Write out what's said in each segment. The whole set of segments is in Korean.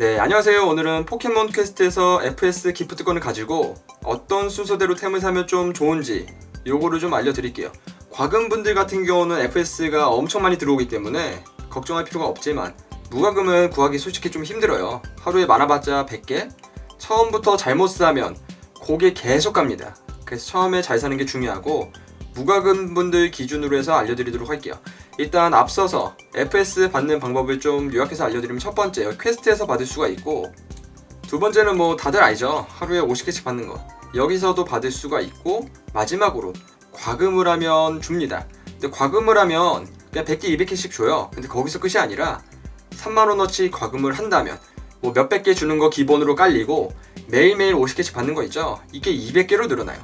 네, 안녕하세요. 오늘은 포켓몬 퀘스트에서 FS 기프트권을 가지고 어떤 순서대로 템을 사면 좀 좋은지 요거를 좀 알려드릴게요. 과금분들 같은 경우는 FS가 엄청 많이 들어오기 때문에 걱정할 필요가 없지만 무과금은 구하기 솔직히 좀 힘들어요. 하루에 많아봤자 100개? 처음부터 잘못 사면 고게 계속 갑니다. 그래서 처음에 잘 사는 게 중요하고 무과금 분들 기준으로 해서 알려드리도록 할게요. 일단 앞서서 FS 받는 방법을 좀 요약해서 알려드리면 첫 번째 퀘스트에서 받을 수가 있고 두 번째는 뭐 다들 알죠? 하루에 50개씩 받는 거. 여기서도 받을 수가 있고 마지막으로 과금을 하면 줍니다. 근데 과금을 하면 그냥 100개 200개씩 줘요. 근데 거기서 끝이 아니라 3만원어치 과금을 한다면 뭐 몇백 개 주는 거 기본으로 깔리고 매일매일 50개씩 받는 거 있죠? 이게 200개로 늘어나요.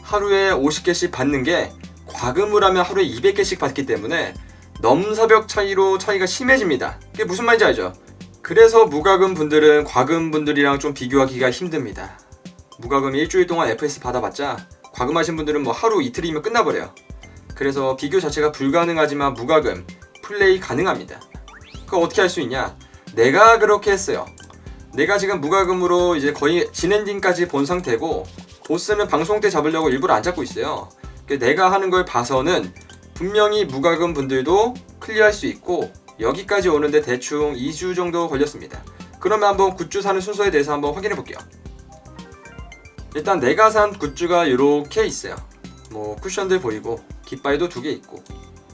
하루에 50개씩 받는 게 과금을 하면 하루에 200개씩 받기 때문에 넘사벽 차이로 차이가 심해집니다. 그게 무슨 말인지 알죠? 그래서 무과금 분들은 과금 분들이랑 좀 비교하기가 힘듭니다. 무과금 일주일 동안 FS 받아봤자 과금하신 분들은 뭐 하루 이틀이면 끝나버려요. 그래서 비교 자체가 불가능하지만 무과금 플레이 가능합니다. 그거 어떻게 할 수 있냐? 내가 그렇게 했어요. 내가 지금 무과금으로 이제 거의 진엔딩까지 본 상태고 보스는 방송 때 잡으려고 일부러 안 잡고 있어요. 그 내가 하는 걸 봐서는 분명히 무과금 분들도 클리어할 수 있고 여기까지 오는데 대충 2주 정도 걸렸습니다. 그러면 한번 굿즈 사는 순서에 대해서 한번 확인해 볼게요. 일단 내가 산 굿즈가 이렇게 있어요. 뭐 쿠션들 보이고 깃발도 두 개 있고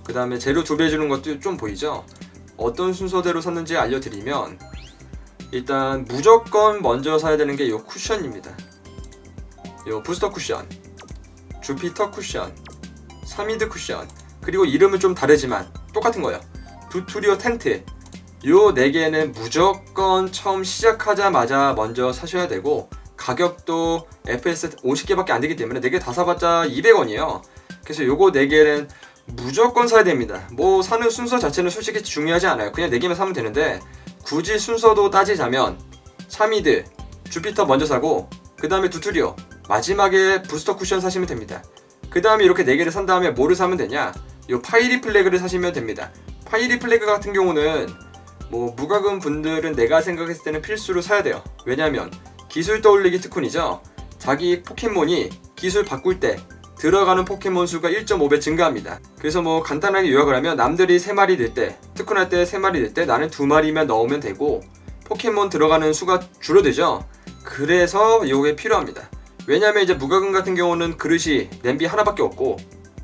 그 다음에 재료 두 배 주는 것도 좀 보이죠? 어떤 순서대로 샀는지 알려드리면 일단 무조건 먼저 사야 되는 게 이 쿠션입니다. 이 부스터 쿠션, 주피터 쿠션, 사미드 쿠션, 그리고 이름은 좀 다르지만 똑같은 거예요. 두투리오 텐트. 요 네 개는 무조건 처음 시작하자마자 먼저 사셔야 되고 가격도 FS 50개밖에 안 되기 때문에 4개 다 사봤자 200원이에요. 그래서 요거 4개는 무조건 사야 됩니다. 뭐 사는 순서 자체는 솔직히 중요하지 않아요. 그냥 4개만 사면 되는데 굳이 순서도 따지자면 차미드, 주피터 먼저 사고 그 다음에 두투리오 마지막에 부스터 쿠션 사시면 됩니다. 그 다음에 이렇게 4개를 산 다음에 뭐를 사면 되냐? 요 파이리 플래그를 사시면 됩니다. 파이리 플래그 같은 경우는 뭐 무과금 분들은 내가 생각했을 때는 필수로 사야 돼요. 왜냐면 기술 떠올리기 특훈이죠. 자기 포켓몬이 기술 바꿀 때 들어가는 포켓몬 수가 1.5배 증가합니다. 그래서 뭐 간단하게 요약을 하면 남들이 3마리 늘 때, 특훈할 때 3마리 늘 때 나는 2마리만 넣으면 되고 포켓몬 들어가는 수가 줄어들죠. 그래서 이게 필요합니다. 왜냐면 이제 무과금 같은 경우는 그릇이 냄비 하나밖에 없고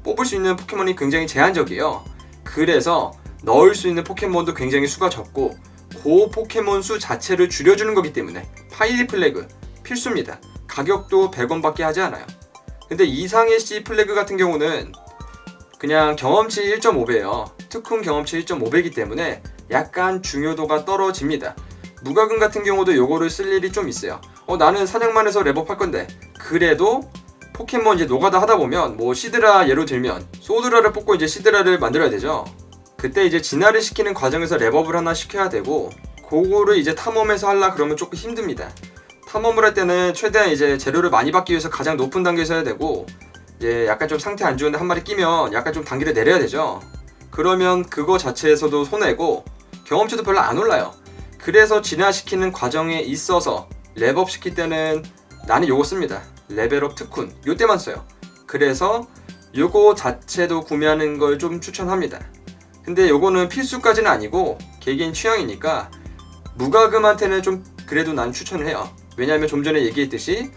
뽑을 수 있는 포켓몬이 굉장히 제한적이에요. 그래서 넣을 수 있는 포켓몬도 굉장히 수가 적고 그 포켓몬 수 자체를 줄여주는 거기 때문에 파이리 플래그 필수입니다. 가격도 100원밖에 하지 않아요. 근데 이상의 C 플래그 같은 경우는 그냥 경험치 1.5배예요. 특훈 경험치 1.5배이기 때문에 약간 중요도가 떨어집니다. 무과금 같은 경우도 요거를 쓸 일이 좀 있어요. 어 나는 사냥만 해서 랩업 할 건데 그래도 포켓몬 이제 노가다 하다 보면 뭐 시드라 예로 들면 소드라를 뽑고 이제 시드라를 만들어야 되죠. 그때 이제 진화를 시키는 과정에서 랩업을 하나 시켜야 되고 그거를 이제 탐험에서 하려 그러면 조금 힘듭니다. 탐험을 할 때는 최대한 이제 재료를 많이 받기 위해서 가장 높은 단계에서 해야 되고 이제 약간 좀 상태 안 좋은데 한 마리 끼면 약간 좀 단계를 내려야 되죠. 그러면 그거 자체에서도 손해고 경험치도 별로 안 올라요. 그래서 진화시키는 과정에 있어서 랩업 시킬 때는 나는 요거 씁니다. 레벨업 특훈 요 때만 써요. 그래서 요거 자체도 구매하는 걸 좀 추천합니다. 근데 요거는 필수까지는 아니고 개개인 취향이니까 무과금한테는 좀 그래도 난 추천을 해요. 왜냐하면 좀 전에 얘기했듯이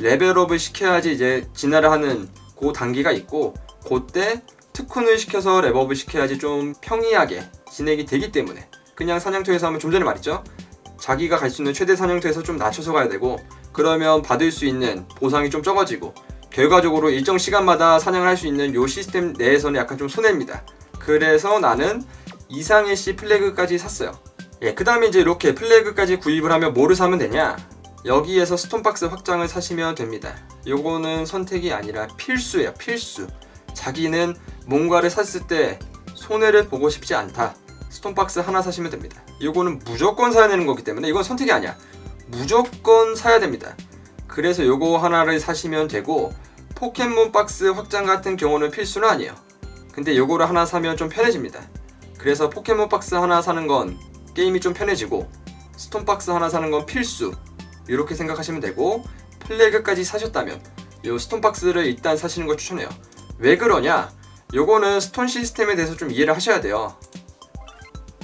레벨업을 시켜야지 이제 진화를 하는 그 단계가 있고 그때 특훈을 시켜서 랩업을 시켜야지 좀 평이하게 진행이 되기 때문에 그냥 사냥터에서 하면 좀 전에 말했죠. 자기가 갈 수 있는 최대 사냥터에서 좀 낮춰서 가야 되고 그러면 받을 수 있는 보상이 좀 적어지고 결과적으로 일정 시간마다 사냥을 할 수 있는 요 시스템 내에서는 약간 좀 손해입니다. 그래서 나는 이상의 C 플래그까지 샀어요. 예, 그 다음에 이제 이렇게 플래그까지 구입을 하면 뭐를 사면 되냐? 여기에서 스톤박스 확장을 사시면 됩니다. 요거는 선택이 아니라 필수예요, 필수. 자기는 뭔가를 샀을 때 손해를 보고 싶지 않다. 스톤박스 하나 사시면 됩니다. 요거는 무조건 사야 되는 거기 때문에 이건 선택이 아니야. 무조건 사야 됩니다. 그래서 요거 하나를 사시면 되고 포켓몬 박스 확장 같은 경우는 필수는 아니에요. 근데 요거를 하나 사면 좀 편해집니다. 그래서 포켓몬 박스 하나 사는 건 게임이 좀 편해지고 스톤 박스 하나 사는 건 필수 이렇게 생각하시면 되고 플래그까지 사셨다면 이 스톤 박스를 일단 사시는 걸 추천해요 왜 그러냐 요거는 스톤 시스템에 대해서 좀 이해를 하셔야 돼요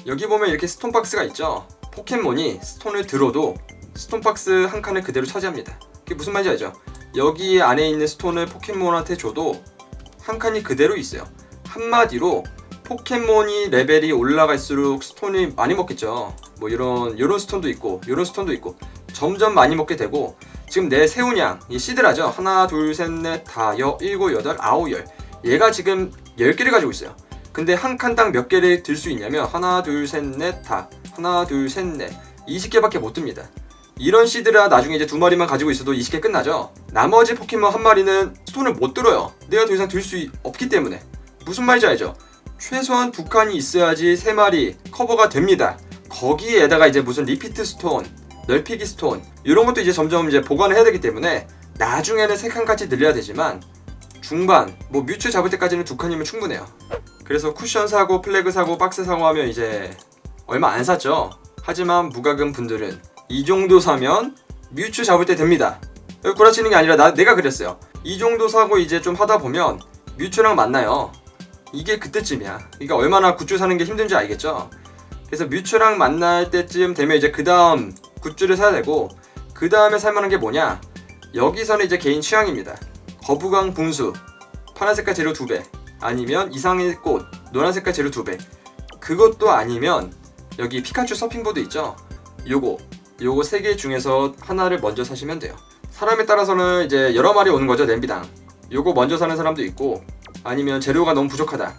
여기 보면 이렇게 스톤박스가 있죠 포켓몬이 스톤을 들어도 스톤박스 한 칸을 그대로 차지합니다 그게 무슨 말인지 알죠 여기 안에 있는 스톤을 포켓몬한테 줘도 한 칸이 그대로 있어요 한마디로 포켓몬이 레벨이 올라갈수록 스톤이 많이 먹겠죠. 뭐 이런 이런 스톤도 있고 이런 스톤도 있고 점점 많이 먹게 되고 지금 내 세운양 이 시드라죠. 하나 둘 셋 넷 다 여 일곱 여덟 아홉 열 얘가 지금 열 개를 가지고 있어요. 근데 한 칸당 몇 개를 들 수 있냐면 하나 둘 셋 넷 다 하나 둘 셋 넷 20개밖에 못 듭니다. 이런 시드라 나중에 이제 두 마리만 가지고 있어도 20개 끝나죠. 나머지 포켓몬 한 마리는 스톤을 못 들어요. 내가 더 이상 들 수 없기 때문에 무슨 말인지 알죠? 최소한 두 칸이 있어야지 세 마리 커버가 됩니다. 거기에다가 이제 무슨 리피트 스톤, 넓히기 스톤 이런 것도 이제 점점 이제 보관을 해야 되기 때문에 나중에는 세 칸까지 늘려야 되지만 중반 뭐 뮤츠 잡을 때까지는 두 칸이면 충분해요. 그래서 쿠션 사고 플래그 사고 박스 사고 하면 이제 얼마 안 샀죠. 하지만 무과금 분들은 이 정도 사면 뮤츠 잡을 때 됩니다. 여기 구라치는 게 아니라 나, 내가 그랬어요. 이 정도 사고 이제 좀 하다 보면 뮤츠랑 만나요. 이게 그때쯤이야. 그러니까 얼마나 굿즈 사는 게 힘든지 알겠죠? 그래서 뮤츠랑 만날 때쯤 되면 이제 그 다음 굿즈를 사야 되고 그 다음에 살만한 게 뭐냐? 여기서는 이제 개인 취향입니다. 거부강 분수 파란 색깔 재료 두배 아니면 이상의 꽃 노란 색깔 재료 두 배 그것도 아니면 여기 피카츄 서핑보드 있죠? 요거 요거 세 개 중에서 하나를 먼저 사시면 돼요. 사람에 따라서는 이제 여러 마리 오는 거죠 냄비당. 요거 먼저 사는 사람도 있고 아니면 재료가 너무 부족하다.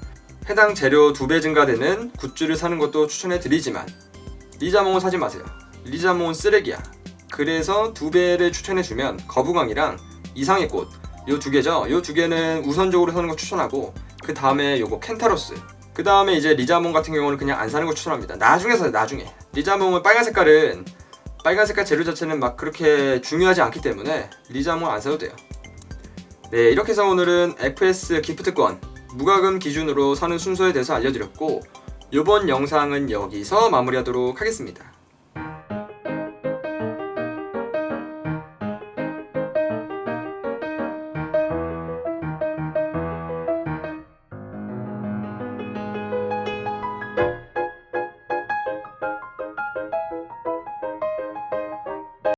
해당 재료 두 배 증가되는 굿즈를 사는 것도 추천해 드리지만 리자몽은 사지 마세요. 리자몽은 쓰레기야. 그래서 두 배를 추천해 주면 거부광이랑 이상의 꽃 요 두 개죠. 요 두 개는 우선적으로 사는 거 추천하고 그 다음에 요거 켄타로스. 그 다음에 이제 리자몽 같은 경우는 그냥 안 사는 거 추천합니다. 나중에 사요. 나중에. 리자몽은 빨간 색깔은 빨간 색깔 재료 자체는 막 그렇게 중요하지 않기 때문에 리자몽 안 사도 돼요. 네, 이렇게 해서 오늘은 FS 기프트권 무과금 기준으로 사는 순서에 대해서 알려드렸고 이번 영상은 여기서 마무리하도록 하겠습니다.